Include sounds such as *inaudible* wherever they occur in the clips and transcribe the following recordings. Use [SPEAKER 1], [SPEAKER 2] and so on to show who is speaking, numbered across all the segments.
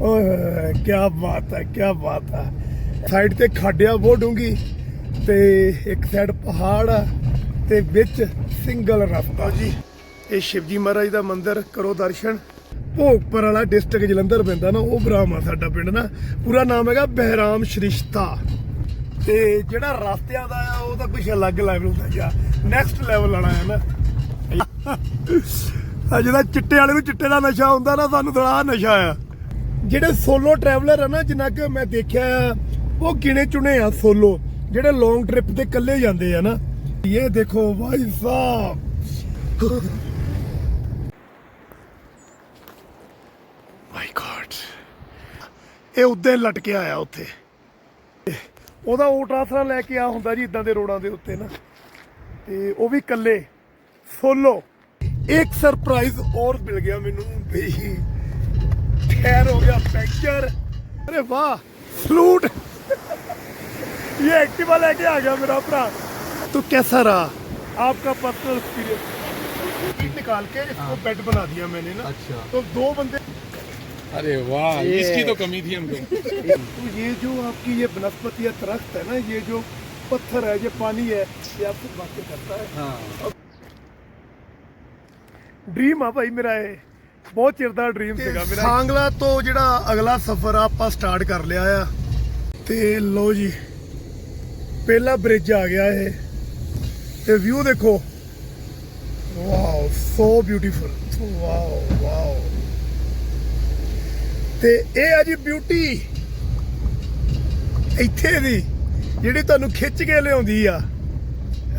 [SPEAKER 1] ਓਏ ਕੀ ਬਾਤ ਹੈ ਕੀ ਬਾਤ ਹੈ। ਸਾਈਡ ਤੇ ਖਾਡਿਆ ਬਹੁਤ ਡੂੰਗੀ ਤੇ ਇੱਕ ਸਾਈਡ ਪਹਾੜ ਆ ਤੇ ਵਿੱਚ ਸਿੰਗਲ ਰਸਤਾ ਜੀ। ਇਹ ਸ਼ਿਵਜੀ ਮਹਾਰਾਜ ਦਾ ਮੰਦਿਰ, ਕਰੋ ਦਰਸ਼ਨ। ਭੋਗਪੁਰ ਵਾਲਾ ਡਿਸਟ੍ਰਿਕਟ ਜਲੰਧਰ ਪੈਂਦਾ ਨਾ, ਉਹ ਬਰਾਮ ਆ ਸਾਡਾ ਪਿੰਡ ਨਾ। ਪੂਰਾ ਨਾਮ ਹੈਗਾ ਬਹਿਰਾਮ ਸ਼੍ਰਿਸ਼ਤਾ। ਤੇ ਜਿਹੜਾ ਰਸਤਿਆਂ ਦਾ ਆ, ਉਹ ਤਾਂ ਕੁਝ ਅਲੱਗ ਲੈਵਲ ਦਾ ਜਾਂ। ਨੈਕਸਟ ਲੈਵਲ ਵਾਲਾ ਹੈ ਨਾ। ਆ ਜਿਹੜਾ ਚਿੱਟੇ ਵਾਲੇ ਨੂੰ ਚਿੱਟੇ ਦਾ ਨਸ਼ਾ ਹੁੰਦਾ ਨਾ, ਸਾਨੂੰ ਥੋੜਾ ਆਹ ਨਸ਼ਾ ਆ। ਜਿਹੜੇ ਸੋਲੋ ਟਰੈਵਲਰ ਆ ਨਾ, ਜਿੰਨਾ ਕਿ ਮੈਂ ਦੇਖਿਆ ਉਹ ਗਿਣੇ ਚੁਣੇ ਆ ਸੋਲੋ ਜਿਹੜੇ ਲੌਂਗ ਟ੍ਰਿਪ ਤੇ ਇਕੱਲੇ ਜਾਂਦੇ ਆ ਨਾ। ਇਹ ਦੇਖੋ ਭਾਈ ਸਾਹਿਬ। ਮਾਈ ਗॉड ਇਹ ਉੱਦੇ ਲਟਕਿਆ ਆਇਆ ਉੱਥੇ। ਉਹਦਾ ਓਟ ਆਸਰਾ ਲੈ ਕੇ ਆ ਹੁੰਦਾ ਜੀ ਇਦਾਂ ਦੇ ਰੋਡਾਂ ਦੇ ਉੱਤੇ ਨਾ। ਤੇ ਉਹ ਵੀ ਇਕੱਲੇ। ਸੋਲੋ ਇੱਕ ਸਰਪ੍ਰਾਈਜ਼ ਔਰ ਮਿਲ ਗਿਆ ਮੈਨੂੰ ਵੀ। टायर हो गया पंचर अरे वाह फ्लूट ये एक्टिवा लेके आ गया मेरा भरा तो कैसा रहा? आपका पर्सनल एक्सपीरियंस निकाल के इसको हाँ। बेड बना दिया मैंने ना।
[SPEAKER 2] अच्छा।
[SPEAKER 1] तो दो बंदे
[SPEAKER 2] अरे वाह इसकी तो कमी थी हमको।
[SPEAKER 1] तो ये जो आपकी ये वनस्पति या दरख्त है ना ये जो पत्थर है ये पानी है ये आपको बातें करता है।
[SPEAKER 2] हाँ।
[SPEAKER 1] ड्रीम है भाई मेरा है ਬਹੁਤ ਚਿਰ ਦਾ ਡ੍ਰੀਮ ਸੀਗਾ ਮੇਰਾ। ਸਾਂਗਲਾ ਤੋਂ ਜਿਹੜਾ ਅਗਲਾ ਸਫ਼ਰ ਆ ਆਪਾਂ ਸਟਾਰਟ ਕਰ ਲਿਆ ਆ। ਤੇ ਲਓ ਜੀ ਪਹਿਲਾ ਬ੍ਰਿਜ ਆ ਗਿਆ ਇਹ। ਤੇ ਵਿਊ ਦੇਖੋ। Wow so beautiful wow wow ਤੇ ਇਹ ਆ ਜੀ ਬਿਊਟੀ ਇੱਥੇ ਦੀ ਜਿਹੜੀ ਤੁਹਾਨੂੰ ਖਿੱਚ ਕੇ ਲਿਆਉਂਦੀ ਆ।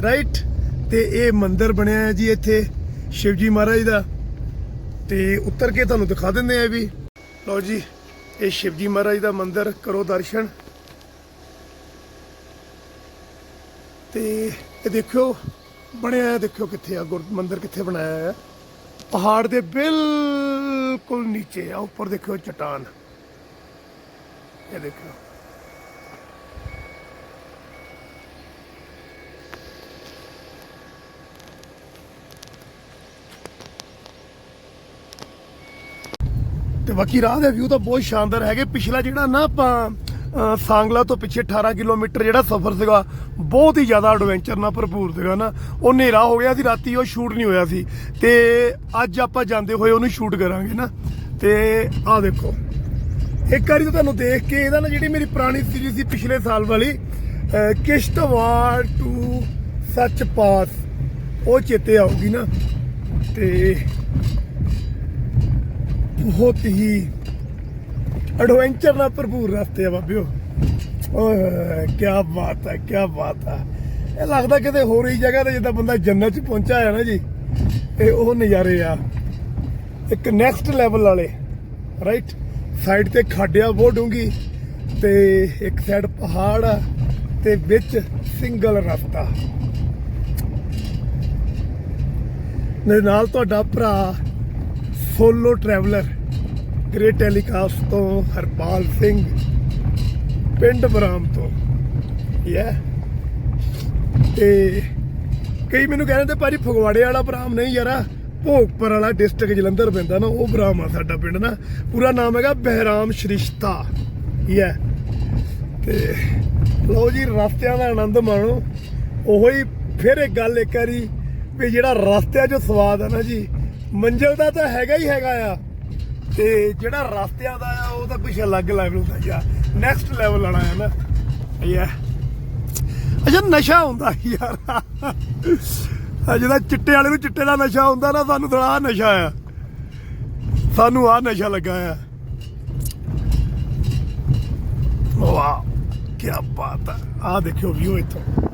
[SPEAKER 1] ਰਾਈਟ ਤੇ ਇਹ ਮੰਦਿਰ ਬਣਿਆ ਹੈ ਜੀ ਇੱਥੇ ਸ਼ਿਵਜੀ ਮਹਾਰਾਜ ਦਾ। ਤੇ ਉੱਤਰ ਕੇ ਤੁਹਾਨੂੰ ਦਿਖਾ ਦਿੰਦੇ ਆ ਵੀ। ਲਓ ਜੀ, ਇਹ ਸ਼ਿਵਜੀ ਮਹਾਰਾਜ ਦਾ ਮੰਦਿਰ, ਕਰੋ ਦਰਸ਼ਨ। ਤੇ ਇਹ ਦੇਖਿਓ, ਬਣਿਆ ਦੇਖਿਓ ਕਿੱਥੇ ਆ, ਗੁਰ ਮੰਦਿਰ ਕਿੱਥੇ ਬਣਾਇਆ ਹੈ ਪਹਾੜ ਦੇ ਬਿਲਕੁਲ ਨੀਚੇ ਆ, ਉੱਪਰ ਦੇਖਿਓ ਚਟਾਨ। ਇਹ ਦੇਖਿਓ। ਤੇ ਬਾਕੀ ਰਾਹ ਦੇ ਵਿਊ ਤਾਂ ਬਹੁਤ ਸ਼ਾਨਦਾਰ ਹੈਗੇ। ਪਿਛਲਾ ਜਿਹੜਾ ਨਾ ਆਪਾਂ ਸਾਂਗਲਾ ਤੋਂ ਪਿੱਛੇ 18 ਕਿਲੋਮੀਟਰ ਜਿਹੜਾ ਸਫ਼ਰ ਸੀਗਾ, ਬਹੁਤ ਹੀ ਜ਼ਿਆਦਾ ਐਡਵੈਂਚਰ ਨਾਲ ਭਰਪੂਰ ਸੀਗਾ ਨਾ। ਉਹ ਹਨੇਰਾ ਹੋ ਗਿਆ ਸੀ, ਰਾਤੀ ਉਹ ਸ਼ੂਟ ਨਹੀਂ ਹੋਇਆ ਸੀ। ਤੇ ਅੱਜ ਆਪਾਂ ਜਾਂਦੇ ਹੋਏ ਉਹਨੂੰ ਸ਼ੂਟ ਕਰਾਂਗੇ ਨਾ। ਤੇ ਆਹ ਦੇਖੋ। ਇੱਕ ਵਾਰੀ ਤਾਂ ਤੁਹਾਨੂੰ ਦੇਖ ਕੇ ਇਹਦਾ ਨਾ ਜਿਹੜੀ ਮੇਰੀ ਪੁਰਾਣੀ ਸੀਰੀਜ਼ ਸੀ ਪਿਛਲੇ ਸਾਲ ਵਾਲੀ ਕਿਸ਼ਤਵਾੜ ਟੂ ਸੱਚ ਪਾਸ, ਉਹ ਚੇਤੇ ਆਊਗੀ ਨਾ। ਤੇ ਬਹੁਤ ਹੀ ਐਡਵੈਂਚਰ ਨਾਲ ਭਰਪੂਰ ਰਸਤੇ ਆ ਬਾਬਿਓ। ਓਏ ਕੀ ਬਾਤ ਹੈ ਕੀ ਬਾਤ ਹੈ। ਇਹ ਲੱਗਦਾ ਕਿਤੇ ਹੋਰ ਹੀ ਜਗ੍ਹਾ ਤੇ ਜਿੱਦਾਂ ਬੰਦਾ ਜੰਨਤ ਚ ਪਹੁੰਚਾ ਹੈ ਨਾ ਜੀ ਇਹ ਉਹ ਨਜ਼ਾਰੇ ਆ। ਇੱਕ ਨੈਕਸਟ ਲੈਵਲ ਵਾਲੇ ਰਾਈਟ ਸਾਈਡ ਤੇ ਖਾਡਿਆ ਬਹੁਤ ਡੂੰਗੀ, ਤੇ ਇੱਕ ਸਾਈਡ ਪਹਾੜ ਆ, ਤੇ ਵਿੱਚ ਸਿੰਗਲ ਰਸਤਾ। ਦੇ ਨਾਲ ਤੁਹਾਡਾ ਭਰਾ ਸੋਲੋ ਟਰੈਵਲਰ ਗ੍ਰੇਟ ਟੈਲੀਕਾਸਟ ਤੋਂ ਹਰਪਾਲ ਸਿੰਘ, ਪਿੰਡ ਬਰਾਮ ਤੋਂ ਯਾ ਤੇ ਕਈ ਮੈਨੂੰ ਕਹਿੰਦੇ ਤੇ ਭਾਜੀ ਫਗਵਾੜੇ ਵਾਲਾ ਬਰਾਮ ਨਹੀਂ ਯਾਰਾ ਭੋਗਪੁਰ ਵਾਲਾ ਡਿਸਟ੍ਰਿਕਟ ਜਲੰਧਰ ਪੈਂਦਾ ਨਾ, ਉਹ ਬਰਾਮ ਆ ਸਾਡਾ ਪਿੰਡ ਨਾ। ਪੂਰਾ ਨਾਮ ਹੈਗਾ ਬਹਿਰਾਮ ਸ਼੍ਰਿਸ਼ਤਾ ਯਾ ਤੇ ਲਓ ਜੀ, ਰਸਤਿਆਂ ਦਾ ਆਨੰਦ ਮਾਣੋ। ਉਹੋ ਹੀ ਫਿਰ ਇੱਕ ਗੱਲ ਇੱਕ ਵਾਰੀ ਵੀ ਜਿਹੜਾ ਰਸਤਿਆਂ 'ਚ ਸਵਾਦ ਆ ਨਾ ਜੀ ਮੰਜ਼ਿਲ ਦਾ ਤਾਂ ਹੈਗਾ ਹੀ ਹੈਗਾ ਆ। ਤੇ ਜਿਹੜਾ ਰਸਤਿਆਂ ਦਾ ਆ, ਉਹ ਤਾਂ ਕੁਝ ਅਲੱਗ ਲੈਵਲ ਦਾ ਜਾਂ ਨੈਕਸਟ ਲੈਵਲ ਵਾਲਾ ਹੈ ਨਾ। ਯਾ ਅੱਛਾ, ਨਸ਼ਾ ਹੁੰਦਾ ਯਾਰ? ਆ ਜਿਹੜਾ ਚਿੱਟੇ ਵਾਲੇ ਨੂੰ ਚਿੱਟੇ ਦਾ ਨਸ਼ਾ ਹੁੰਦਾ ਨਾ, ਸਾਨੂੰ ਥੋੜਾ ਆਹ ਨਸ਼ਾ ਆ। ਸਾਨੂੰ ਆਹ ਨਸ਼ਾ ਲੱਗਾ ਆ। ਵਾਹ ਕੀ ਬਾਤ ਹੈ ਆ ਦੇਖਿਓ ਵਿਊ ਇੱਥੋਂ।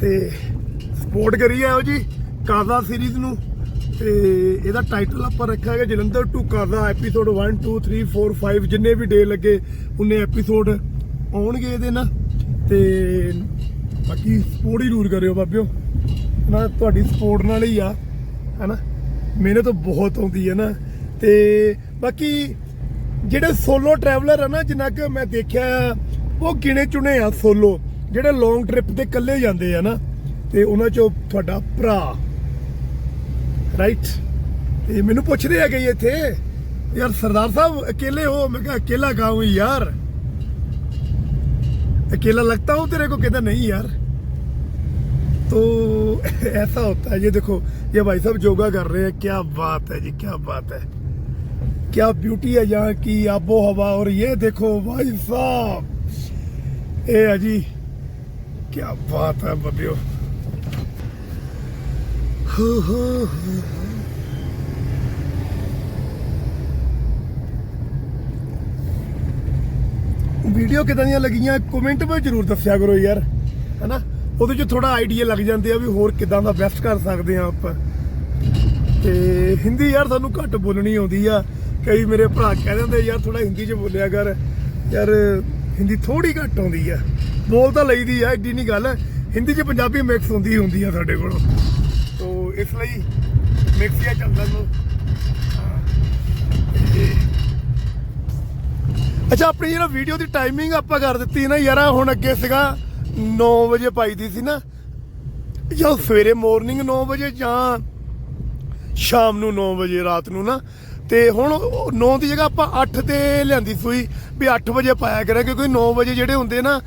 [SPEAKER 1] ਤੇ ਸਪੋਰਟ ਕਰੀ ਆਓ ਜੀ, ਕਾਜ਼ਾ ਸੀਰੀਜ਼ ਨੂੰ। ਤੇ ਇਹਦਾ ਟਾਈਟਲ ਆਪਾਂ ਰੱਖਿਆ ਹੈਗਾ ਜਲੰਧਰ ਟੂ ਕਾਜ਼ਾ ਐਪੀਸੋਡ 1 2 3 4 5 ਜਿੰਨੇ ਵੀ ਡੇ ਲੱਗੇ, ਉਹਨੇ ਐਪੀਸੋਡ ਆਉਣਗੇ ਇਹਦੇ ਨਾਲ। ਤੇ ਬਾਕੀ ਸਪੋਰਟ ਹੀ ਜ਼ਰੂਰ ਕਰਿਓ ਬਾਬਿਓ। ਨਾ, ਤੁਹਾਡੀ ਸਪੋਰਟ ਨਾਲ ਹੀ ਆ, ਹੈਨਾ? ਮਿਹਨਤ ਬਹੁਤ ਆਉਂਦੀ ਹੈ ਨਾ। ਤੇ ਬਾਕੀ ਜਿਹੜੇ ਸੋਲੋ ਟਰੈਵਲਰ ਆ ਨਾ, ਜਿੰਨਾ ਕਿ ਮੈਂ ਦੇਖਿਆ ਉਹ ਗਿਣੇ ਚੁਣੇ ਆ ਸੋਲੋ ਜਿਹੜੇ ਲੌਂਗ ਟ੍ਰਿਪ ਤੇ ਇਕੱਲੇ ਜਾਂਦੇ ਆ ਨਾ ਤੇ ਤੇ ਉਹਨਾਂ ਚੋਂ ਤੁਹਾਡਾ ਭਰਾ ਰਾਈਟ ਤੇ ਮੈਨੂੰ ਪੁੱਛਦੇ ਆ ਗਈ ਇੱਥੇ ਯਾਰ ਸਰਦਾਰ ਸਾਹਿਬ ਅਕੇਲੇ ਹੋ ਮੈਂ ਕਿਹਾ ਅਕੇਲਾ ਕਹਾਂ ਹੂੰ यार अकेला लगता हूँ तेरे को कहता नहीं यार तो ऐसा होता है ये देखो ये भाई साहब योगा कर रहे हैं क्या बात है जी क्या बात है क्या ब्यूटी है यहाँ की आबो हवा और ये देखो भाई साहब ਇਹ ਆ ਜੀ। ਕੀ ਬਾਤ ਹੈ ਬੱਬਿਓ। ਹੋ ਹੋ ਵੀਡੀਓ ਕਿਦਾਂ ਦੀਆਂ ਲੱਗੀਆਂ ਕਮੈਂਟ ਵਿੱਚ ਜ਼ਰੂਰ ਦੱਸਿਆ ਕਰੋ ਯਾਰ, ਹੈਨਾ? ਉਹਦੇ ਚ ਥੋੜਾ ਆਈਡੀਆ ਲੱਗ ਜਾਂਦੇ ਆ ਵੀ ਹੋਰ ਕਿਦਾਂ ਦਾ ਬੈਸਟ ਕਰ ਸਕਦੇ ਆ ਆਪਾਂ। ਤੇ ਹਿੰਦੀ ਯਾਰ ਸਾਨੂੰ ਘੱਟ ਬੋਲਣੀ ਆਉਂਦੀ ਆ। ਕਈ ਮੇਰੇ ਭਰਾ ਕਹਿ ਦਿੰਦੇ, ਯਾਰ ਥੋੜਾ ਹਿੰਦੀ ਚ ਬੋਲਿਆ ਕਰ। ਯਾਰ ਹਿੰਦੀ ਥੋੜੀ ਘੱਟ ਆਉਂਦੀ ਆ। ਬੋਲ ਤਾਂ ਲਈਦੀ ਆ, ਏਡੀ ਨਹੀਂ ਗੱਲ। ਹਿੰਦੀ 'ਚ ਪੰਜਾਬੀ ਮਿਕਸ ਹੁੰਦੀ ਹੁੰਦੀ ਆ ਸਾਡੇ ਕੋਲ। ਤੋ ਇਸ ਲਈ ਮਿਕਸ ਚੱਲਦਾ ਨੂੰ। ਅੱਛਾ, ਆਪਣੀ ਜਿਹੜਾ ਵੀਡੀਓ ਦੀ ਟਾਈਮਿੰਗ ਆਪਾਂ ਕਰ ਦਿੱਤੀ ਨਾ ਯਾਰ ਹੁਣ ਅੱਗੇ ਸੀਗਾ 9 ਵਜੇ ਪਾਈ ਦੀ ਸੀ ਨਾ। ਜਾਂ ਸਵੇਰੇ ਮਾਰਨਿੰਗ 9 ਵਜੇ ਜਾਂ ਸ਼ਾਮ ਨੂੰ 9 ਵਜੇ, ਰਾਤ ਨੂੰ ਨਾ। ਤੇ ਹੁਣ 9 ਦੀ ਜਗ੍ਹਾ ਆਪਾਂ 8 ਤੇ ਲਿਆਂਦੀ ਸੂਈ ਵੀ 8 ਵਜੇ ਪਾਇਆ ਕਰਾਂ ਕਿਉਂਕਿ 9 ਵਜੇ ਜਿਹੜੇ ਹੁੰਦੇ ਨਾ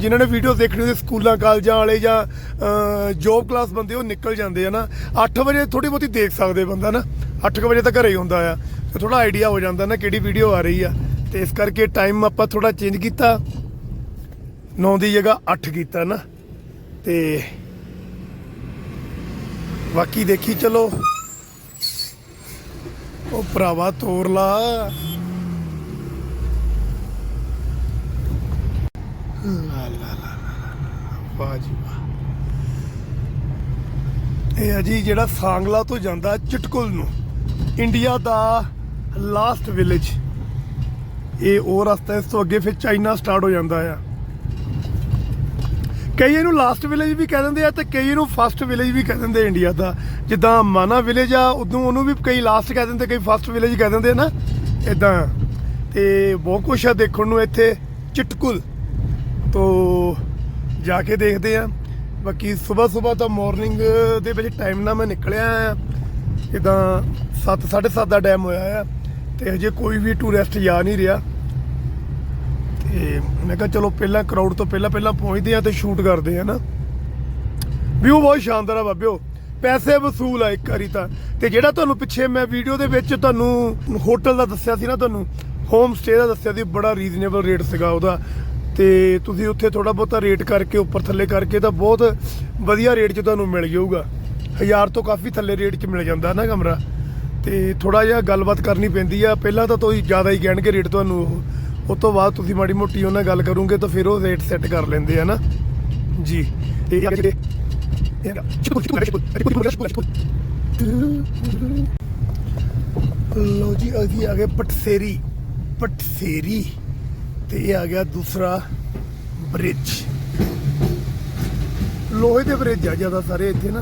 [SPEAKER 1] ਜਿਨ੍ਹਾਂ ਨੇ ਵੀਡੀਓ ਦੇਖਣੀ ਹੁੰਦੀ ਸਕੂਲਾਂ, ਕਾਲਜਾਂ ਵਾਲੇ ਜਾਂ ਜੋਬ ਕਲਾਸ ਬੰਦੇ, ਉਹ ਨਿਕਲ ਜਾਂਦੇ ਆ ਨਾ। 8 ਵਜੇ ਥੋੜੀ ਬਹੁਤੀ ਦੇਖ ਸਕਦੇ ਬੰਦਾ ਨਾ। 8 ਵਜੇ ਤਾਂ ਘਰੇ ਹੀ ਹੁੰਦਾ ਆ। ਤੇ ਥੋੜਾ ਆਈਡੀਆ ਹੋ ਜਾਂਦਾ ਨਾ ਕਿਹੜੀ ਵੀਡੀਓ ਆ ਰਹੀ ਆ। ਤੇ ਇਸ ਕਰਕੇ ਟਾਈਮ ਆਪਾਂ ਥੋੜਾ ਚੇਂਜ ਕੀਤਾ। 9 ਦੀ ਜਗ੍ਹਾ 8 ਕੀਤਾ ਨਾ। ਤੇ ਬਾਕੀ ਦੇਖੀ, ਚਲੋ। ਉਹ ਭਰਾਵਾ ਤੋਰ ਲਾ। ਲਾ ਲਾ ਲਾ ਵਾਹ ਜੀ ਵਾਹ। ਇਹ ਆ ਜਿਹੜਾ ਸਾਂਗਲਾ ਤੋਂ ਜਾਂਦਾ ਚਟਕੁਲ ਨੂੰ। ਇੰਡੀਆ ਦਾ ਲਾਸਟ ਵਿਲੇਜ ਇਹ ਉਹ ਰਸਤਾ ਇਸ ਤੋਂ ਅੱਗੇ ਫਿਰ ਚਾਈਨਾ ਸਟਾਰਟ ਹੋ ਜਾਂਦਾ ਆ। ਕਈ ਇਹਨੂੰ ਲਾਸਟ ਵਿਲੇਜ ਵੀ ਕਹਿ ਦਿੰਦੇ ਆ ਤੇ ਕਈ ਇਹਨੂੰ ਫਸਟ ਵਿਲੇਜ ਵੀ ਕਹਿ ਦਿੰਦੇ ਇੰਡੀਆ ਦਾ। ਜਿੱਦਾਂ ਮਾਨਾ ਵਿਲੇਜ ਆ, ਉਦੋਂ ਉਹਨੂੰ ਵੀ ਕਈ ਲਾਸਟ ਕਹਿ ਦਿੰਦੇ, ਕਈ ਫਸਟ ਵਿਲੇਜ ਕਹਿ ਦਿੰਦੇ ਆ ਨਾ। ਇਦਾਂ ਤੇ ਬਹੁਤ ਕੁਛ ਆ ਦੇਖਣ ਨੂੰ ਇੱਥੇ, ਚਿਟਕੁਲ। ਤੋਂ ਜਾ ਕੇ ਦੇਖਦੇ ਆ। ਬਾਕੀ ਸਵੇਰ ਸਵੇਰ ਤਾਂ ਮਾਰਨਿੰਗ ਦੇ ਵਿੱਚ ਟਾਈਮ ਨਾਲ ਮੈਂ ਨਿਕਲਿਆ ਆ। ਜਿੱਦਾਂ 7 7:30 ਦਾ ਟਾਈਮ ਹੋਇਆ ਆ। ਤੇ ਹਜੇ ਕੋਈ ਵੀ ਟੂਰਿਸਟ ਜਾ ਨਹੀਂ ਰਿਹਾ। ਤੇ ਮੈਂ ਕਿਹਾ ਚਲੋ ਪਹਿਲਾਂ ਕਰਾਊਡ ਤੋਂ ਪਹਿਲਾਂ ਪਹਿਲਾਂ ਪਹੁੰਚਦੇ ਆ ਤੇ ਸ਼ੂਟ ਕਰਦੇ ਆ ਨਾ। ਵਿਊ ਬਹੁਤ ਸ਼ਾਨਦਾਰ ਆ ਬਾਬਿਓ। ਪੈਸੇ ਵਸੂਲ ਆ ਇੱਕ ਵਾਰੀ ਤਾਂ। ਤੇ ਜਿਹੜਾ ਤੁਹਾਨੂੰ ਪਿੱਛੇ ਮੈਂ ਵੀਡੀਓ ਦੇ ਵਿੱਚ ਤੁਹਾਨੂੰ ਹੋਟਲ ਦਾ ਦੱਸਿਆ ਸੀ ਨਾ ਤੁਹਾਨੂੰ ਹੋਮ ਸਟੇ ਦਾ ਦੱਸਿਆ ਸੀ, ਬੜਾ ਰੀਜ਼ਨੇਬਲ ਰੇਟ ਸੀਗਾ ਉਹਦਾ। ਤੇ ਤੁਸੀਂ ਉੱਥੇ ਥੋੜਾ ਬਹੁਤਾ ਰੇਟ ਕਰਕੇ, ਉੱਪਰ ਥੱਲੇ ਕਰਕੇ ਤਾਂ ਬਹੁਤ ਵਧੀਆ ਰੇਟ 'ਚ ਤੁਹਾਨੂੰ ਮਿਲ ਜਾਊਗਾ। ਹਜ਼ਾਰ ਤੋਂ ਕਾਫੀ ਥੱਲੇ ਰੇਟ 'ਚ ਮਿਲ ਜਾਂਦਾ ਨਾ ਕਮਰਾ। ਤੇ ਥੋੜਾ ਜਿਹਾ ਗੱਲਬਾਤ ਕਰਨੀ ਪੈਂਦੀ ਆ। ਪਹਿਲਾਂ ਤਾਂ ਤੁਸੀਂ ਜ਼ਿਆਦਾ ਹੀ ਕਹਿਣਗੇ ਰੇਟ ਤੁਹਾਨੂੰ ਉਹ। ਉਸ ਤੋਂ ਬਾਅਦ ਤੁਸੀਂ ਮਾੜੀ ਮੋਟੀ ਉਹਨਾਂ ਨਾਲ ਗੱਲ ਕਰੋਗੇ ਤਾਂ ਫਿਰ ਉਹ ਰੇਟ ਸੈੱਟ ਕਰ ਲੈਂਦੇ ਆ ਨਾ। ਜੀ। ਤੇ ਲੋ ਜੀ, ਅਸੀਂ ਆ ਗਏ ਪਟਸੇਰੀ। ਪਟਸੇਰੀ ਤੇ ਇਹ ਆ ਗਿਆ ਦੂਸਰਾ ਬ੍ਰਿਜ ਲੋਹੇ ਦੇ ਬ੍ਰਿਜ ਆ ਜ਼ਿਆਦਾ ਸਾਰੇ ਇੱਥੇ ਨਾ।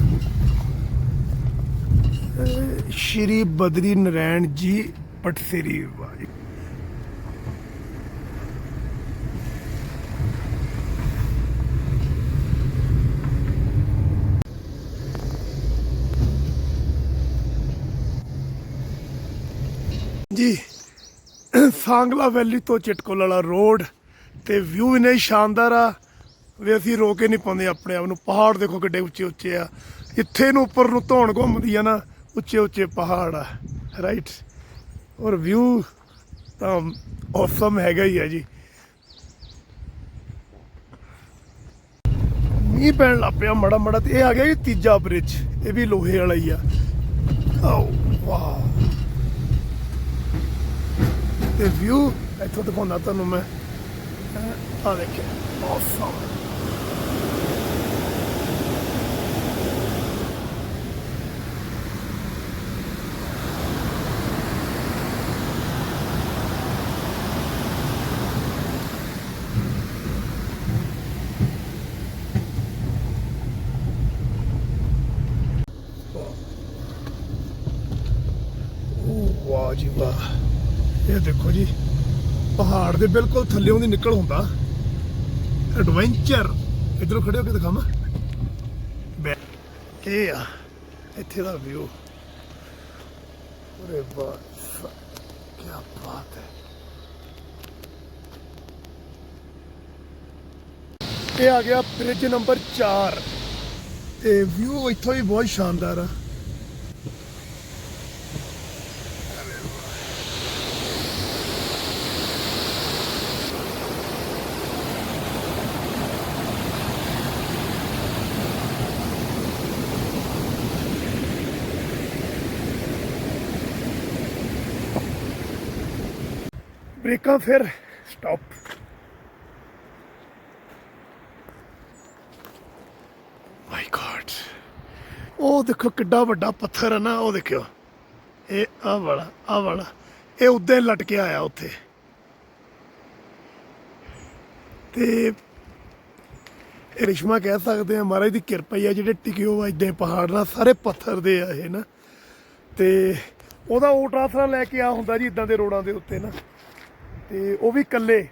[SPEAKER 1] ਸ਼੍ਰੀ ਬਦਰੀ ਨਰਾਇਣ ਜੀ, ਪਟਸੇਰੀ ਵਾਹ ਜੀ, ਸਾਂਗਲਾ ਵੈਲੀ ਤੋਂ ਚਟਕੋਲ ਵਾਲਾ ਰੋਡ ਤੇ ਵਿਊ ਇਨੇ ਸ਼ਾਨਦਾਰ ਆ, ਵੀ ਅਸੀਂ ਰੋ ਕੇ ਨਹੀਂ ਪਾਉਂਦੇ ਆਪਣੇ ਆਪ ਨੂੰ। ਪਹਾੜ ਦੇਖੋ ਕਿੱਡੇ ਉੱਚੇ ਉੱਚੇ ਆ। ਇੱਥੇ ਨੂੰ ਉੱਪਰ ਨੂੰ ਧੌਣ ਘੁੰਮਦੀ ਆ ਨਾ ਉੱਚੇ ਉੱਚੇ ਪਹਾੜ ਆ ਰਾਈਟ ਔਰ ਵਿਊ ਤਾਂ ਔਸਮ ਹੈਗਾ ਹੀ ਆ ਜੀ। ਮੀਂਹ ਪੈਣ ਲੱਗ ਪਿਆ ਮੜਾ ਮੜਾ ਤੇ ਇਹ ਆ ਗਿਆ ਜੀ ਤੀਜਾ ਬ੍ਰਿਜ ਇਹ ਵੀ ਲੋਹੇ ਵਾਲਾ ਹੀ ਆ। ਆਓ ਵਾਓ ਤੇ ਵਿਊ ਇੱਥੋਂ ਦਿਖਾਉਣਾ ਤੁਹਾਨੂੰ ਮੈਂ ਆ ਦੇਖਿਓ ਔਸਮ ਉਹ ਵਾਹ ਜੀ ਵਾਹ ਇਹ ਦੇਖੋ ਜੀ ਪਹਾੜ ਦੇ ਬਿਲਕੁਲ ਥੱਲੇੋਂ ਦੀ ਨਿਕਲ ਹੁੰਦਾ। ਐਡਵੈਂਚਰ ਇਧਰੋਂ ਖੜੇ ਹੋ ਕੇ ਦਿਖਾਵਾਂ। ਇਹ ਆ? ਇੱਥੇ ਦਾ ਵਿਊ ਅਰੇ ਵਾਹ ਕੀ ਬਾਤ ਹੈ। ਇਹ ਆ ਗਿਆ ਬ੍ਰਿਜ ਨੰਬਰ 4 ਤੇ ਵਿਊ ਇੱਥੋਂ ਹੀ ਬਹੁਤ ਸ਼ਾਨਦਾਰ ਆ। ਬ੍ਰੇਕਾਂ ਫਿਰ ਸਟਾਪ ਮਾਈ ਗॉड ਉਹ ਦੇਖੋ ਕਿੱਡਾ ਵੱਡਾ ਪੱਥਰ ਹੈ ਨਾ, ਉਹ ਦੇਖਿਓ। ਇਹ ਆ ਵਾਲਾ ਆ ਵਾਲਾ। ਇਹ ਉੱਦੇ ਲਟਕਿਆ ਆਇਆ ਉੱਥੇ। ਤੇ ਰਿਸ਼ਮਾ ਕਹਿ ਸਕਦੇ ਆ, ਮਹਾਰਾਜ ਦੀ ਕਿਰਪਾ ਹੀ ਆ, ਜਿਹੜੇ ਟਿਕਿਓ ਹੋ ਇਦਾਂ ਪਹਾੜ ਨਾਲ ਸਾਰੇ ਪੱਥਰ ਦੇ ਆ ਇਹ ਨਾ। ਤੇ ਉਹਦਾ ਓਟ ਆਸਰਾ ਲੈ ਕੇ ਆ ਹੁੰਦਾ ਜੀ, ਇਦਾਂ ਦੇ ਰੋਡਾਂ ਦੇ ਉੱਤੇ ਨਾ। ਤੇ ਉਹ ਵੀ ਇਕੱਲੇ,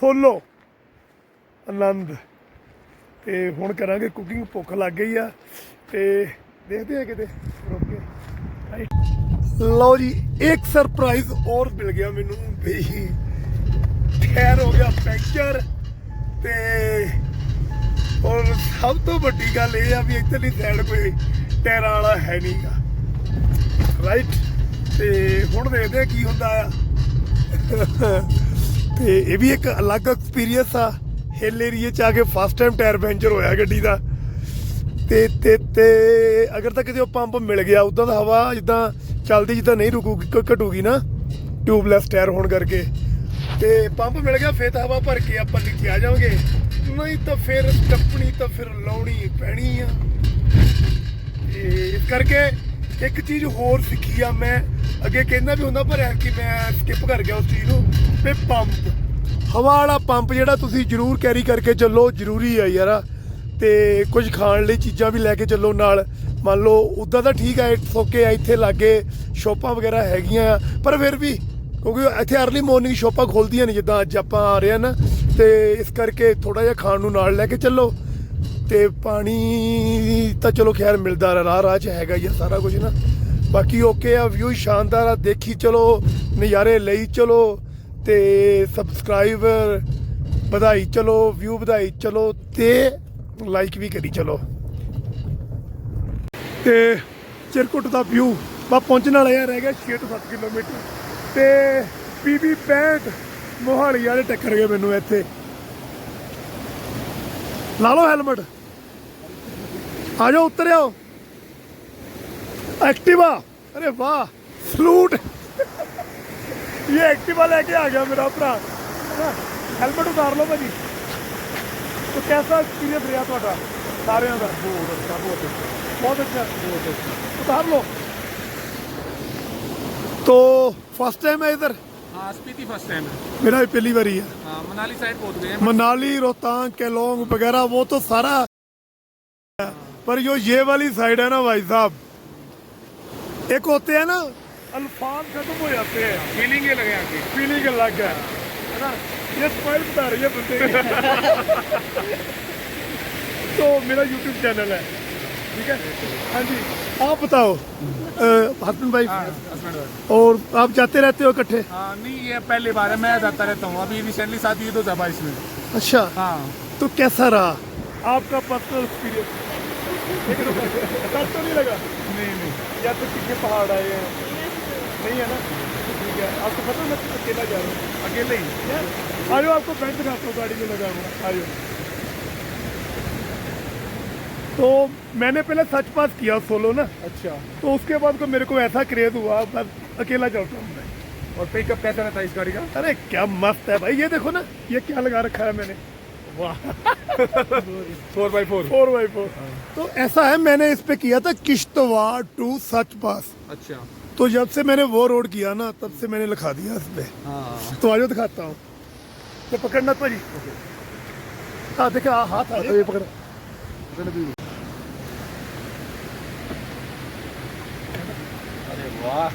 [SPEAKER 1] ਸੋਲੋ ਆਨੰਦ। ਤੇ ਹੁਣ ਕਰਾਂਗੇ ਕੁਕਿੰਗ ਭੁੱਖ ਲੱਗ ਗਈ ਆ। ਤੇ ਦੇਖਦੇ ਆ ਕਿਤੇ, ਰੁਕ ਕੇ। ਲਓ ਜੀ, ਇੱਕ ਸਰਪ੍ਰਾਈਜ਼ ਹੋਰ ਮਿਲ ਗਿਆ ਮੈਨੂੰ ਵੀ। ਟਾਇਰ ਹੋ ਗਿਆ ਪੈਂਚਰ। ਤੇ ਔਰ ਸਭ ਤੋਂ ਵੱਡੀ ਗੱਲ ਇਹ ਆ ਵੀ ਇੱਥੇ ਸਾਈਡ ਕੋਈ ਟਾਇਰਾਂ ਵਾਲਾ ਹੈ ਨਹੀਂਗਾ ਰਾਈਟ ਤੇ ਹੁਣ ਦੇਖਦੇ ਆ ਕੀ ਹੁੰਦਾ ਆ। ਤੇ ਇਹ ਵੀ ਇੱਕ ਅਲੱਗ ਐਕਸਪੀਰੀਅੰਸ ਆ। ਹਿੱਲ ਏਰੀਏ ਚ ਆ ਕੇ ਫਸਟ ਟਾਈਮ ਟਾਇਰ ਪੈਂਚਰ ਹੋਇਆ ਗੱਡੀ ਦਾ। ਤੇ ਤੇ ਤੇ ਅਗਰ ਤਾਂ ਕਿਤੇ ਉਹ ਪੰਪ ਮਿਲ ਗਿਆ ਉਦਾਂ ਦਾ ਹਵਾ ਜਿੱਦਾਂ ਚੱਲਦੀ ਜਿੱਦਾਂ ਨਹੀਂ ਰੁਕੂਗੀ ਘਟੂਗੀ ਨਾ ਟਿਊਬਲੈਸ ਟਾਇਰ ਹੋਣ ਕਰਕੇ। ਤੇ ਪੰਪ ਮਿਲ ਗਿਆ, ਫੇਰ ਤਾਂ ਹਵਾ ਭਰ ਕੇ ਆਪਾਂ ਨੀਚੇ ਆ ਜਾਵਾਂਗੇ। ਨਹੀਂ ਤਾਂ ਫਿਰ ਟੱਪਣੀ ਤਾਂ ਫਿਰ ਲਾਉਣੀ ਪੈਣੀ ਆ। ਤੇ ਇਸ ਕਰਕੇ ਇੱਕ ਚੀਜ਼ ਹੋਰ ਸਿੱਖੀ ਆ ਮੈਂ, ਅੱਗੇ ਕਹਿੰਦਾ ਵੀ ਹੁੰਦਾ ਪਰ ਕਿ ਮੈਂ ਸਕਿਪ ਕਰ ਗਿਆ ਉਸ ਚੀਜ਼ ਨੂੰ, ਵੀ ਪੰਪ ਹਵਾ ਵਾਲਾ ਪੰਪ ਜਿਹੜਾ ਤੁਸੀਂ ਜ਼ਰੂਰ ਕੈਰੀ ਕਰਕੇ ਚੱਲੋ, ਜ਼ਰੂਰੀ ਆ ਯਾਰ। ਤੇ ਕੁਝ ਖਾਣ ਲਈ ਚੀਜ਼ਾਂ ਵੀ ਲੈ ਕੇ ਚੱਲੋ ਨਾਲ। ਮੰਨ ਲਓ, ਉਦਾਂ ਤਾਂ ਠੀਕ ਆ ਓਕੇ ਆ, ਇੱਥੇ ਲਾਗੇ ਸ਼ੋਪਾਂ ਵਗੈਰਾ ਹੈਗੀਆਂ ਆ, ਪਰ ਫਿਰ ਵੀ ਕਿਉਂਕਿ ਇੱਥੇ ਅਰਲੀ ਮਾਰਨਿੰਗ ਸ਼ੋਪਾਂ ਖੋਲਦੀਆਂ ਨੇ, ਜਿੱਦਾਂ ਅੱਜ ਆਪਾਂ ਆ ਰਹੇ ਆ ਨਾ, ਤੇ ਇਸ ਕਰਕੇ ਥੋੜਾ ਜਿਹਾ ਖਾਣ ਨੂੰ ਨਾਲ ਲੈ ਕੇ ਚੱਲੋ। ਤੇ ਪਾਣੀ ਤਾਂ ਚਲੋ ਖੈਰ ਮਿਲਦਾ ਰਾਹ ਰਾਹ ਚ ਹੈਗਾ ਹੀ ਆ ਸਾਰਾ ਕੁਝ ਨਾ। ਬਾਕੀ ਓਕੇ ਆ ਵਿਊ ਸ਼ਾਨਦਾਰ ਆ, ਦੇਖੀ ਚਲੋ, ਨਜ਼ਾਰੇ ਲਈ ਚਲੋ ਤੇ ਸਬਸਕ੍ਰਾਈਬਰ ਵਧਾਈ ਚਲੋ ਵਿਊ ਵਧਾਈ ਚਲੋ ਤੇ ਲਾਈਕ ਵੀ ਕਰੀ ਚਲੋ। ਤੇ ਚਿਰਕੁਟ ਦਾ ਵਿਊ ਬਾ ਪਹੁੰਚਣ ਵਾਲਾ ਯਾਰ ਰਹਿ ਗਿਆ 6 ਤੋਂ 7 ਕਿਲੋਮੀਟਰ। ਤੇ ਪੀਬੀ 65 ਮੋਹਾਲੀ ਵਾਲੇ ਟੱਕਰ ਗਏ ਮੈਨੂੰ ਇੱਥੇ। ਲਾ ਲਓ ਹੈਲਮਟ ਆ ਜਾਓ ਉੱਤਰ ਆਓ ਐਕਟਿਵਾ ਅਰੇ ਵਾਹ ਸਲੂਟ ਇਹ ਐਕਟਿਵਾ ਲੈ ਕੇ ਆ ਗਿਆ ਮੇਰਾ ਭਰਾ ਹੈਲਮਟ ਉਤਾਰ ਲਓ ਭਾਜੀ तो कैसा एक्सपीरियंस रहा ਤੁਹਾਡਾ ਸਾਰਿਆਂ ਦਾ ਬਹੁਤ ਅੱਛਾ ਬਹੁਤ ਅੱਛਾ ਬਹੁਤ ਅੱਛਾ ਬਹੁਤ ਅੱਛਾ ਉਤਾਰ ਲਓ तो फर्स्ट टाइम है इधर
[SPEAKER 2] हाँ स्पीति फर्स्ट टाइम है
[SPEAKER 1] मेरा भी पहली बारी है
[SPEAKER 2] हाँ मनाली साइड पहुंच गए हैं
[SPEAKER 1] मनाली रोहतांग केलोंग वगैरह वो तो सारा है। पर जो ये वाली साइड है ना भाई साहब। एक होते हैं ना अल्फाज खत्म हो जाते हैं।
[SPEAKER 2] फीलिंग ये लगे
[SPEAKER 1] फीलिंग अलग है। है ना? ये स्माइल बता रही है बंदे *laughs* तो मेरा यूट्यूब चैनल है। ठीक है? हाँ जी। आप बताओ हस्बैंड वाइफ
[SPEAKER 2] हस्बैंड
[SPEAKER 1] और आप जाते रहते हो इकट्ठे?
[SPEAKER 2] हाँ नहीं ये पहली बार है मैं जाता रहता हूँ। अभी रिसेंटली शादी तो था बाईस में
[SPEAKER 1] अच्छा।
[SPEAKER 2] हाँ।
[SPEAKER 1] तो कैसा रहा? आपका पर्सनल एक्सपीरियंस तो नहीं लगा?
[SPEAKER 2] नहीं नहीं।
[SPEAKER 1] या तो पीछे पहाड़ आए हैं? नहीं है ना? ठीक है। आपको पता है मैं अकेला जा रहा हूँ।
[SPEAKER 2] अकेले ही?
[SPEAKER 1] आ जाओ आपको बैंक दिखाता हूँ गाड़ी में लगा हुआ। आ जाओ तो मैंने पहले सच पास किया सोलो ना।
[SPEAKER 2] अच्छा।
[SPEAKER 1] तो उसके बाद को मेरे को ऐसा क्रेज हुआ बस अकेला चलता हूँ। मैं
[SPEAKER 2] और पिकअप कैसा रहता है इस गाड़ी का?
[SPEAKER 1] अरे क्या मस्त है भाई ये देखो ना ये क्या लगा रखा है मैंने।
[SPEAKER 2] Four by four
[SPEAKER 1] four by four तो ऐसा है मैंने इस पे किया था किश्तवाड़ टू सच पास
[SPEAKER 2] अच्छा।
[SPEAKER 1] तो जब से मैंने वो रोड किया ना तब से मैंने लिखा दिया इस पे।
[SPEAKER 2] हाँ।
[SPEAKER 1] तो आज दिखाता हूँ। ये पकड़ना भाजी हाँ देखा हाँ, हाथ आ ये पकड़।
[SPEAKER 2] अरे वाह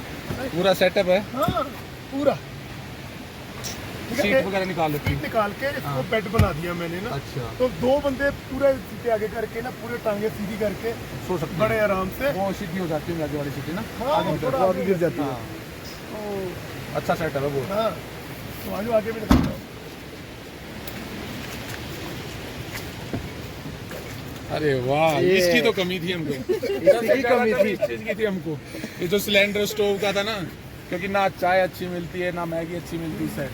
[SPEAKER 2] पूरा सेटअप है।
[SPEAKER 1] हाँ पूरा। है,
[SPEAKER 2] सीट वगैरह निकाल लेती।
[SPEAKER 1] निकाल के इसको बेड बना दिया मैंने ना।
[SPEAKER 2] अच्छा।
[SPEAKER 1] तो दो बंदे पूरे सीटे आगे करके ना पूरे टांगे सीधी करके
[SPEAKER 2] सो सकते
[SPEAKER 1] बड़े आराम से।
[SPEAKER 2] वो सीधी हो जाती है आगे वाली सीटें ना।
[SPEAKER 1] हाँ,
[SPEAKER 2] आगे
[SPEAKER 1] थोड़ा आगे गिर जाती
[SPEAKER 2] हाँ,
[SPEAKER 1] तो
[SPEAKER 2] अच्छा सेट है वो।
[SPEAKER 1] हाँ तो आजो आगे भी दिखाता हूँ।
[SPEAKER 2] अरे वाह इसकी तो कमी थी हमको। *laughs*
[SPEAKER 3] इसकी कमी थी।
[SPEAKER 2] इस चीज़ की थी हमको। ये जो सिलेंडर स्टोव का था ना क्योंकि ना चाय अच्छी मिलती है ना मैगी अच्छी मिलती है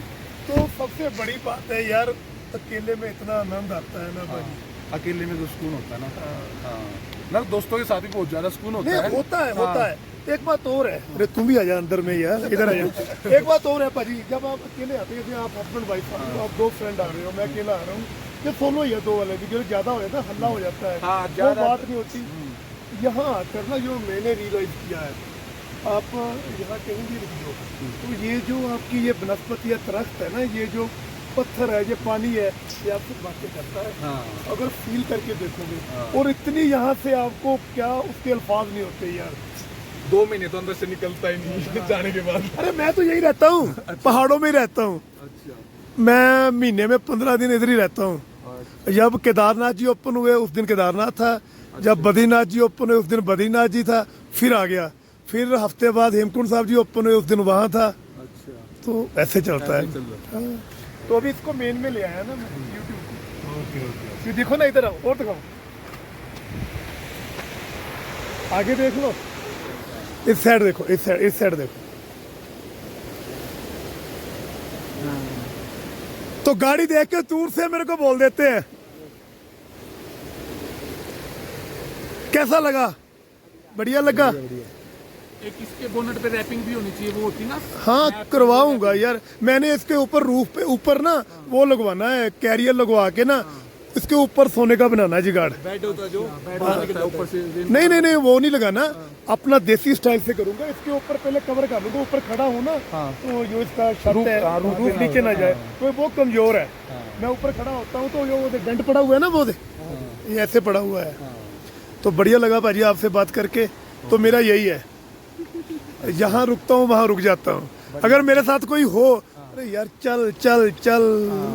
[SPEAKER 1] तो सबसे बड़ी बात है यार अकेले में इतना आनंद आता है ना भाई।
[SPEAKER 2] अकेले में जो सुकून होता है ना। हाँ। ना दोस्तों के साथ भी बहुत ज़्यादा सुकून होता है।
[SPEAKER 1] होता है
[SPEAKER 2] हाँ।
[SPEAKER 1] होता है। एक बात और है। अरे तुम भी आ जा अंदर में यार इधर आ जा। एक बात और है भाजी जब आप अकेले आते हैं आप हस्बैंड वाइफ आप दो फ्रेंड आ रहे हो मैं अकेला आ रहा हूँ ये सोलो ही है दो वाले की जो ज़्यादा हो जाता है हल्ला हो जाता है।
[SPEAKER 2] हाँ,
[SPEAKER 1] वो बात नहीं होती। यहाँ आकर ना जो मैंने रियलाइज़ किया है आप यहाँ कहीं भी रुक जाओ तो ये जो आपकी ये बनस्पति या दरख्त है ना ये जो पत्थर है ये पानी है ये आपसे बातें करता है।
[SPEAKER 2] हाँ।
[SPEAKER 1] अगर फील करके देखोगे।
[SPEAKER 2] हाँ।
[SPEAKER 1] और इतनी यहाँ से आपको क्या उसके अल्फाज नहीं होते यार?
[SPEAKER 2] दो महीने तो अंदर से निकलता ही नहीं जाने के बाद।
[SPEAKER 1] अरे मैं तो यही रहता हूँ अच्छा। पहाड़ों में ही रहता हूँ।
[SPEAKER 2] अच्छा।
[SPEAKER 1] मैं महीने में पंद्रह दिन इधर ही रहता हूँ। जब केदारनाथ जी ओपन हुए उस दिन केदारनाथ था। जब बद्रीनाथ जी ओपन हुए उस दिन बद्रीनाथ जी था फिर आ गया। फिर हफ़्ते बाद हेमकुंड साहब जी ओपन हुए उस दिन वहाँ था।
[SPEAKER 2] अच्छा।
[SPEAKER 1] तो ऐसे चलता है। हाँ। तो अभी इसको मेन में ले आया ना मैं यूट्यूब
[SPEAKER 2] ओके ओके।
[SPEAKER 1] देखो ना इधर आओ और दिखाओ। आगे देख लो। इस साइड देखो इस साइड इस साइड देखो। तो गाड़ी देख के दूर से मेरे को बोल देते हैं। कैसा लगा? बढ़िया लगा?
[SPEAKER 2] एक इसके बोनट पे रैपिंग भी होनी चाहिए वो होती ना?
[SPEAKER 1] हाँ करवाऊँगा यार। मैंने इसके ऊपर रूफ पे ऊपर ना वो लगवाना है कैरियर लगवा के ना इसके ऊपर सोने का बनाना है जिगाड़।
[SPEAKER 2] बेड होता जो बेड होता है ऊपर से
[SPEAKER 1] नहीं नहीं नहीं वो नहीं लगाना। अपना देसी स्टाइल से करूँगा। इसके ऊपर पहले कवर कर लूँगा ऊपर खड़ा हूँ ना
[SPEAKER 2] हाँ।
[SPEAKER 1] तो जो इसका छत है
[SPEAKER 2] हाँ, रूफ
[SPEAKER 1] रूफ नीचे
[SPEAKER 2] ना
[SPEAKER 1] जाए तो वो कमज़ोर है। मैं ऊपर खड़ा होता हूँ तो जो वो डेंट पड़ा हुआ है ना वो दे ये ऐसे पड़ा हुआ है। तो बढ़िया लगा भाजी आपसे बात करके। तो मेरा यही है। जहाँ रुकता हूँ वहाँ रुक जाता हूँ अगर मेरे साथ कोई हो अरे यार चल चल चल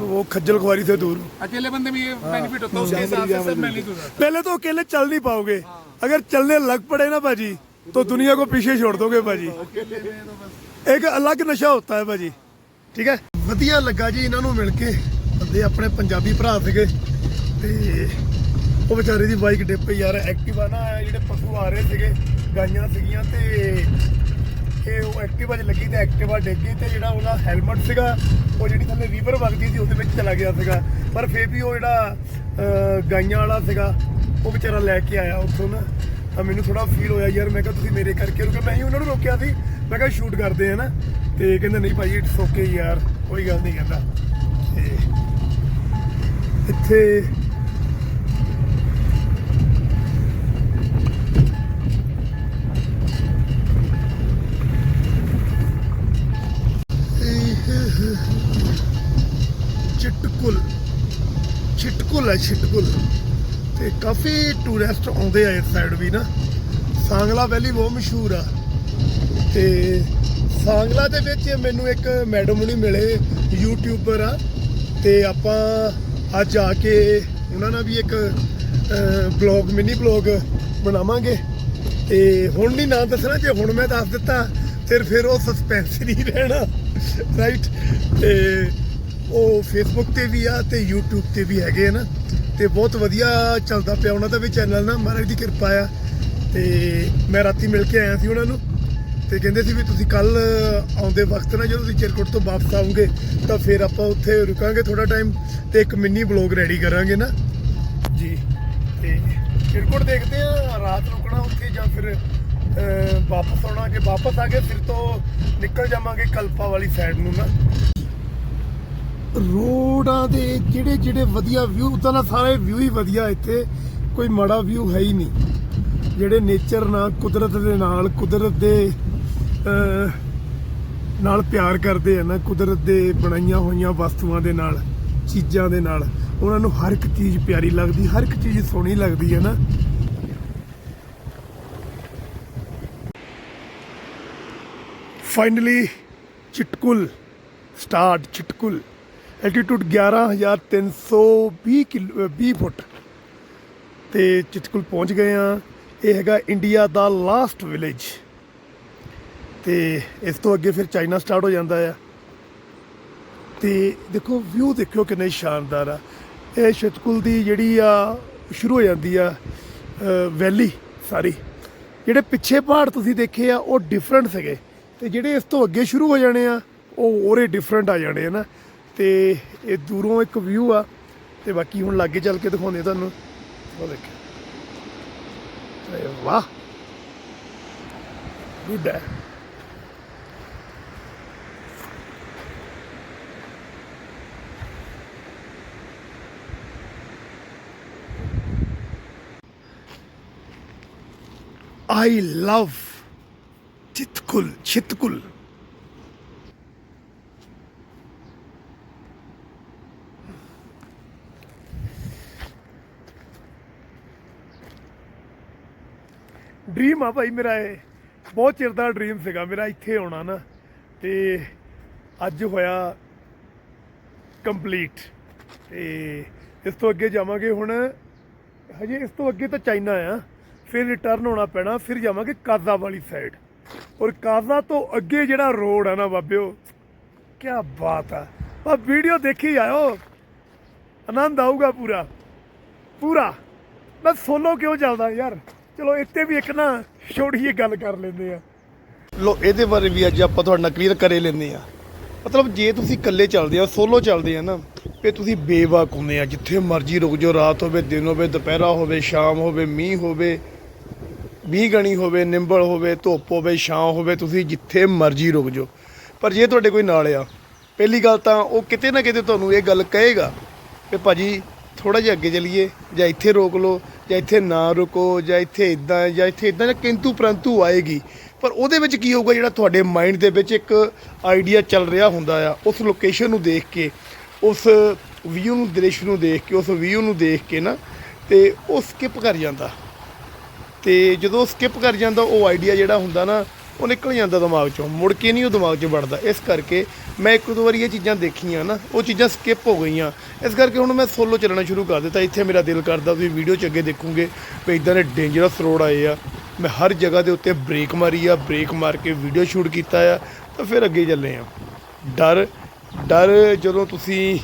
[SPEAKER 1] वो खज्जल खुआरी से दूर हो
[SPEAKER 2] अकेले बंदे में ये बेनिफिट होता है उसके हिसाब से सब मैनेज हो जाता
[SPEAKER 1] पहले तो अकेले चल नहीं पाओगे अगर चलने लग पड़े ना भाजी तो दुनिया को पीछे छोड़ दोगे भाजी ਇੱਕ ਅਲੱਗ ਨਸ਼ਾ ਹੁੰਦਾ ਹੈ ਭਾਜੀ ਠੀਕ ਹੈ ਵਧੀਆ ਲੱਗਾ ਜੀ ਇਹਨਾਂ ਨੂੰ ਮਿਲ ਕੇ ਬੰਦੇ ਆਪਣੇ ਪੰਜਾਬੀ ਭਰਾ ਸੀਗੇ ਤੇ ਉਹ ਵਿਚਾਰੇ ਦੀ ਬਾਈਕ ਡਿੱਪ ਪਈ ਯਾਰ ਐਕਟਿਵਾ ਨਾ ਜਿਹੜੇ ਪਸ਼ੂ ਆ ਰਹੇ ਸੀਗੇ ਗਾਈਆਂ ਸੀਗੀਆਂ ਤੇ ਇਹ ਉਹ ਐਕਟਿਵਾ 'ਚ ਲੱਗੀ ਤੇ ਐਕਟਿਵਾ ਡਿੱਗ ਗਈ ਤੇ ਜਿਹੜਾ ਉਹਦਾ ਹੈਲਮਟ ਸੀਗਾ, ਉਹ ਜਿਹੜੀ ਥੱਲੇ ਰੀਵਰ ਵਗਦੀ ਸੀ, ਉਹਦੇ ਵਿੱਚ ਚਲਾ ਗਿਆ ਸੀਗਾ। ਪਰ ਫੇਰ ਵੀ ਉਹ ਜਿਹੜਾ ਗਾਈਆਂ ਵਾਲਾ ਸੀਗਾ, ਉਹ ਵਿਚਾਰਾ ਲੈ ਕੇ ਆਇਆ ਉੱਥੋਂ ਨਾ। ਤਾਂ ਮੈਨੂੰ ਥੋੜਾ ਫੀਲ ਹੋਇਆ ਯਾਰ, ਮੈਂ ਕਿਹਾ ਤੁਸੀਂ ਮੇਰੇ ਕਰਕੇ ਰੁਕੇ। ਮੈਂ ਹੀ ਉਹਨਾਂ ਨੂੰ ਰੋਕਿਆ ਸੀ। ਮੈਂ ਕਿਹਾ ਸ਼ੂਟ ਕਰਦੇ ਆ ਨਾ। ਤੇ ਕਹਿੰਦੇ, ਨਹੀਂ ਭਾਈ ਇਟਸ ਓਕੇ ਯਾਰ, ਕੋਈ ਗੱਲ ਨਹੀਂ ਕਹਿੰਦਾ। ਤੇ ਇੱਥੇ ਚਿਟਕੁਲ ਹੈ ਚਿਟਕੁਲ ਤੇ ਕਾਫੀ ਟੂਰਿਸਟ ਆਉਂਦੇ ਆ ਇਸ ਸਾਈਡ ਵੀ ਨਾ। ਸਾਂਗਲਾ ਵੈਲੀ ਬਹੁਤ ਮਸ਼ਹੂਰ ਆ। ਤੇ ਸਾਂਗਲਾ ਦੇ ਵਿੱਚ ਮੈਨੂੰ ਇੱਕ ਮੈਡਮ ਹੁਣੀ ਮਿਲੇ ਯੂਟਿਊਬਰ ਆ। ਤੇ ਆਪਾਂ ਅੱਜ ਆ ਕੇ ਉਹਨਾਂ ਨਾਲ ਵੀ ਇੱਕ ਬਲੌਗ ਮਿਨੀ ਬਲੌਗ ਬਣਾਵਾਂਗੇ। ਤੇ ਹੁਣ ਨਹੀਂ ਨਾਂ ਦੱਸਣਾ, ਜੇ ਹੁਣ ਮੈਂ ਦੱਸ ਦਿੱਤਾ, ਫਿਰ ਫਿਰ ਉਹ ਸਸਪੈਂਸ ਨਹੀਂ ਰਹਿਣਾ। ਰਾਈਟ ਤੇ ਉਹ ਫੇਸਬੁੱਕ ਤੇ ਵੀ ਆ ਤੇ YouTube ਤੇ ਵੀ ਹੈਗੇ ਆ ਨਾ, ਤੇ ਬਹੁਤ ਵਧੀਆ ਚੱਲਦਾ ਪਿਆ ਉਹਨਾਂ ਦਾ ਵੀ ਚੈਨਲ ਨਾ, ਮਹਾਰਾਜ ਦੀ ਕਿਰਪਾ ਆ। ਤੇ ਮੈਂ ਰਾਤੀ ਮਿਲ ਕੇ ਆਇਆ ਸੀ ਉਹਨਾਂ ਨੂੰ, ਤੇ ਕਹਿੰਦੇ ਸੀ ਵੀ ਤੁਸੀਂ ਕੱਲ ਆਉਂਦੇ ਵਕਤ ਨਾ ਜਦੋਂ ਤੁਸੀਂ ਚਿਰਕੁਟ ਤੋਂ ਵਾਪਸ ਆਉਂਗੇ, ਤਾਂ ਫਿਰ ਆਪਾਂ ਉੱਥੇ ਰੁਕਾਂਗੇ ਥੋੜਾ ਟਾਈਮ ਤੇ ਇੱਕ ਮਿੰਨੀ ਬਲੌਗ ਰੈਡੀ ਕਰਾਂਗੇ ਨਾ। ਜੀ, ਤੇ ਚਿਰਕੁਟ ਦੇਖਦੇ ਆ, ਰਾਤ ਰੁਕਣਾ ਉੱਥੇ ਜਾਂ ਫਿਰ ਵਾਪਸ ਆਉਣਾ ਕਿ ਵਾਪਸ ਆ ਕੇ ਫਿਰ ਤੋਂ ਨਿਕਲ ਜਾਵਾਂਗੇ ਕਲਪਾ ਵਾਲੀ ਸਾਈਡ ਨੂੰ ਨਾ। ਰੋਡਾਂ ਦੇ ਜਿਹੜੇ ਜਿਹੜੇ ਵਧੀਆ ਵਿਊ ਉਦਾਂ ਦਾ ਸਾਰੇ ਵਿਊ ਹੀ ਵਧੀਆ ਇੱਥੇ। ਕੋਈ ਮਾੜਾ ਵਿਊ ਹੈ ਹੀ ਨਹੀਂ। ਜਿਹੜੇ ਨੇਚਰ ਨਾਲ, ਕੁਦਰਤ ਦੇ ਨਾਲ, ਕੁਦਰਤ ਦੇ ਨਾਲ ਪਿਆਰ ਕਰਦੇ ਆ ਨਾ, ਕੁਦਰਤ ਦੇ ਬਣਾਈਆਂ ਹੋਈਆਂ ਵਸਤੂਆਂ ਦੇ ਨਾਲ, ਚੀਜ਼ਾਂ ਦੇ ਨਾਲ, ਉਹਨਾਂ ਨੂੰ ਹਰ ਇੱਕ ਚੀਜ਼ ਪਿਆਰੀ ਲੱਗਦੀ, ਹਰ ਇੱਕ ਚੀਜ਼ ਸੋਹਣੀ ਲੱਗਦੀ ਹੈ ਨਾ। Finally Chitkul start Chitkul altitude 11320 kilo 20 foot ਤੇ ਚਿਤਕੁਲ ਪਹੁੰਚ ਗਏ ਆ ਇਹ ਹੈਗਾ ਇੰਡੀਆ ਦਾ ਲਾਸਟ ਵਿਲੇਜ ਤੇ ਇਸ ਤੋਂ ਅੱਗੇ ਫਿਰ ਚਾਈਨਾ ਸਟਾਰਟ ਹੋ ਜਾਂਦਾ ਆ ਤੇ ਦੇਖੋ ਵਿਊ ਦੇਖਿਓ ਕਿੰਨੇ ਸ਼ਾਨਦਾਰ ਆ ਇਹ ਚਿਤਕੁਲ ਦੀ ਜਿਹੜੀ ਆ ਸ਼ੁਰੂ ਹੋ ਜਾਂਦੀ ਆ ਵੈਲੀ ਸਾਰੀ ਜਿਹੜੇ ਪਿੱਛੇ ਪਹਾੜ ਤੁਸੀਂ ਦੇਖੇ ਆ ਉਹ ਡਿਫਰੈਂਟ ਸੀਗੇ ਤੇ ਜਿਹੜੇ ਇਸ ਤੋਂ ਅੱਗੇ ਸ਼ੁਰੂ ਹੋ ਜਾਣੇ ਆ ਉਹ ਉਹਰੇ ਡਿਫਰੈਂਟ ਆ ਜਾਣੇ ਆ ਨਾ ਤੇ ਇਹ ਦੂਰੋਂ ਇੱਕ ਵਿਊ ਆ ਤੇ ਬਾਕੀ ਹੁਣ ਲਾਗੇ ਚੱਲ ਕੇ ਦਿਖਾਉਂਦੇ ਤੁਹਾਨੂੰ। ਉਹ ਦੇਖੋ। ਵਾਹ। ਗੁੱਡ ਹੈ I love Chitkul, Chitkul. Dream ਆ ਭਾਈ ਮੇਰਾ ਇਹ। ਬਹੁਤ ਚਿਰ ਦਾ ਡ੍ਰੀਮ ਸੀਗਾ ਮੇਰਾ ਇੱਥੇ ਆਉਣਾ ਨਾ। ਤੇ ਅੱਜ ਹੋਇਆ ਕੰਪਲੀਟ ਤੇ ਇਸ ਤੋਂ ਅੱਗੇ ਜਾਵਾਂਗੇ ਹੁਣ, ਹਜੇ ਇਸ ਤੋਂ ਅੱਗੇ ਤਾਂ ਚਾਈਨਾ ਆ। ਫਿਰ ਰਿਟਰਨ ਹੋਣਾ ਪੈਣਾ, ਫਿਰ ਜਾਵਾਂਗੇ ਕਾਜ਼ਾ ਵਾਲੀ ਸਾਈਡ ਔਰ ਕਾਜ਼ਾ ਤੋਂ ਅੱਗੇ ਜਿਹੜਾ ਰੋਡ ਆ ਨਾ ਬਾਬਿਓ ਕੀ ਬਾਤ ਆ। ਆ ਵੀਡੀਓ ਦੇਖੀ ਆਇਓ ਆਨੰਦ ਆਊਗਾ ਪੂਰਾ। ਪੂਰਾ। ਮੈਂ ਸੋਲੋ ਕਿਉਂ ਚੱਲਦਾ ਯਾਰ? ਚਲੋ ਇੱਥੇ ਵੀ ਇੱਕ ਨਾ ਛੋਟੀ ਜਿਹੀ ਗੱਲ ਕਰ ਲੈਂਦੇ ਆ। ਲੋ, ਇਹਦੇ ਬਾਰੇ ਵੀ ਅੱਜ ਆਪਾਂ ਤੁਹਾਡੇ ਨਾਲ ਕਲੀਅਰ ਕਰੇ ਲੈਂਦੇ ਆ। ਮਤਲਬ ਜੇ ਤੁਸੀਂ ਇਕੱਲੇ ਚੱਲਦੇ ਆ ਸੋਲੋ ਚੱਲਦੇ ਆ ਨਾ ਫੇ ਤੁਸੀਂ ਬੇਵਾਕ ਹੁੰਦੇ ਆ, ਜਿੱਥੇ ਮਰਜ਼ੀ ਰੁਕ ਜਾਓ, ਰਾਤ ਹੋਵੇ, ਦਿਨ ਹੋਵੇ, ਦੁਪਹਿਰਾ ਹੋਵੇ, ਸ਼ਾਮ ਹੋਵੇ, ਮੀਂਹ ਹੋਵੇ, ਮੀਂਹ ਗਣੀ ਹੋਵੇ, ਨਿੰਬਲ ਹੋਵੇ, ਧੁੱਪ ਹੋਵੇ, ਛਾਂ ਹੋਵੇ, ਤੁਸੀਂ ਜਿੱਥੇ ਮਰਜ਼ੀ ਰੁਕ ਜਾਓ। ਪਰ ਜੇ ਤੁਹਾਡੇ ਕੋਈ ਨਾਲ ਆ, ਪਹਿਲੀ ਗੱਲ ਤਾਂ ਉਹ ਕਿਤੇ ਨਾ ਕਿਤੇ ਤੁਹਾਨੂੰ ਇਹ ਗੱਲ ਕਹੇਗਾ ਕਿ ਭਾਜੀ ਥੋੜਾ ਜਿਹਾ ਅੱਗੇ ਚਲੀਏ ਜਾਂ ਇੱਥੇ ਰੋਕ ਲਓ ਜਾਂ ਇੱਥੇ ਨਾ ਰੁਕੋ, ਜਾਂ ਇੱਥੇ ਇਦਾਂ ਜਾਂ ਇੱਥੇ ਇਦਾਂ ਜਾਂ ਕਿੰਤੂ ਪ੍ਰੰਤੂ ਆਏਗੀ। ਪਰ ਉਹਦੇ ਵਿੱਚ ਕੀ ਹੋਊਗਾ, ਜਿਹੜਾ ਤੁਹਾਡੇ ਮਾਈਂਡ ਦੇ ਵਿੱਚ ਇੱਕ ਆਈਡੀਆ ਚੱਲ ਰਿਹਾ ਹੁੰਦਾ ਆ, ਉਸ ਲੋਕੇਸ਼ਨ ਨੂੰ ਦੇਖ ਕੇ, ਉਸ ਵਿਊ ਨੂੰ, ਦ੍ਰਿਸ਼ ਨੂੰ ਦੇਖ ਕੇ, ਉਸ ਵਿਊ ਨੂੰ ਦੇਖ ਕੇ ਨਾ, ਤੇ ਉਹ ਸਕਿਪ ਕਰ ਜਾਂਦਾ। ਤੇ ਜਦੋਂ ਸਕਿਪ ਕਰ ਜਾਂਦਾ, ਉਹ ਆਈਡੀਆ ਜਿਹੜਾ ਹੁੰਦਾ ਨਾ ਉਹ ਨਿਕਲ ਜਾਂਦਾ ਦਿਮਾਗ ਚੋਂ, ਮੁੜ ਕੇ ਨਹੀਂ ਉਹ ਦਿਮਾਗ 'ਚ ਵੜਦਾ ਇਸ ਕਰਕੇ ਮੈਂ ਇੱਕ ਦੋ ਵਾਰੀ ਇਹ ਚੀਜ਼ਾਂ ਦੇਖੀਆਂ ਨਾ, ਉਹ ਚੀਜ਼ਾਂ ਸਕਿਪ ਹੋ ਗਈਆਂ। ਇਸ ਕਰਕੇ ਹੁਣ ਮੈਂ ਸੋਲੋ ਚੱਲਣਾ ਸ਼ੁਰੂ ਕਰ ਦਿੱਤਾ। ਇੱਥੇ ਮੇਰਾ ਦਿਲ ਕਰਦਾ ਤੁਸੀਂ ਵੀਡੀਓ 'ਚ ਅੱਗੇ ਦੇਖੋਗੇ ਵੀ ਇਦਾਂ ਦੇ ਡੇਂਜਰਸ ਰੋਡ ਆਏ ਆ। ਮੈਂ ਹਰ ਜਗ੍ਹਾ ਦੇ ਉੱਤੇ ਬ੍ਰੇਕ ਮਾਰੀ ਆ ਬ੍ਰੇਕ ਮਾਰ ਕੇ ਵੀਡੀਓ ਸ਼ੂਟ ਕੀਤਾ ਆ, ਤਾਂ ਫਿਰ ਅੱਗੇ ਚੱਲੇ ਆ। ਡਰ ਡਰ ਜਦੋਂ ਤੁਸੀਂ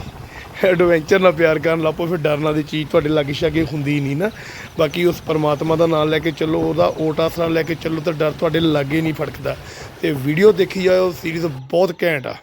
[SPEAKER 1] ਐਡਵੈਂਚਰ ਨਾਲ ਪਿਆਰ ਕਰਨ ਲੱਪੋ ਫਿਰ ਡਰਨਾ ਦੀ ਚੀਜ਼ ਤੁਹਾਡੇ ਲਾਗੇ ਛਾਗੇ ਹੁੰਦੀ ਨਹੀਂ ਨਾ। ਬਾਕੀ ਉਸ ਪਰਮਾਤਮਾ ਦਾ ਨਾਮ ਲੈ ਕੇ ਚੱਲੋ, ਉਹਦਾ ਓਟ ਆਸਰਾ ਲੈ ਕੇ ਚੱਲੋ ਤਾਂ ਡਰ ਤੁਹਾਡੇ ਲਾਗੇ ਨਹੀਂ ਫੜਕਦਾ। ਤੇ ਵੀਡੀਓ ਦੇਖੀ ਜਾਓ ਸੀਰੀਜ਼ ਬਹੁਤ ਘੈਂਟ ਆ।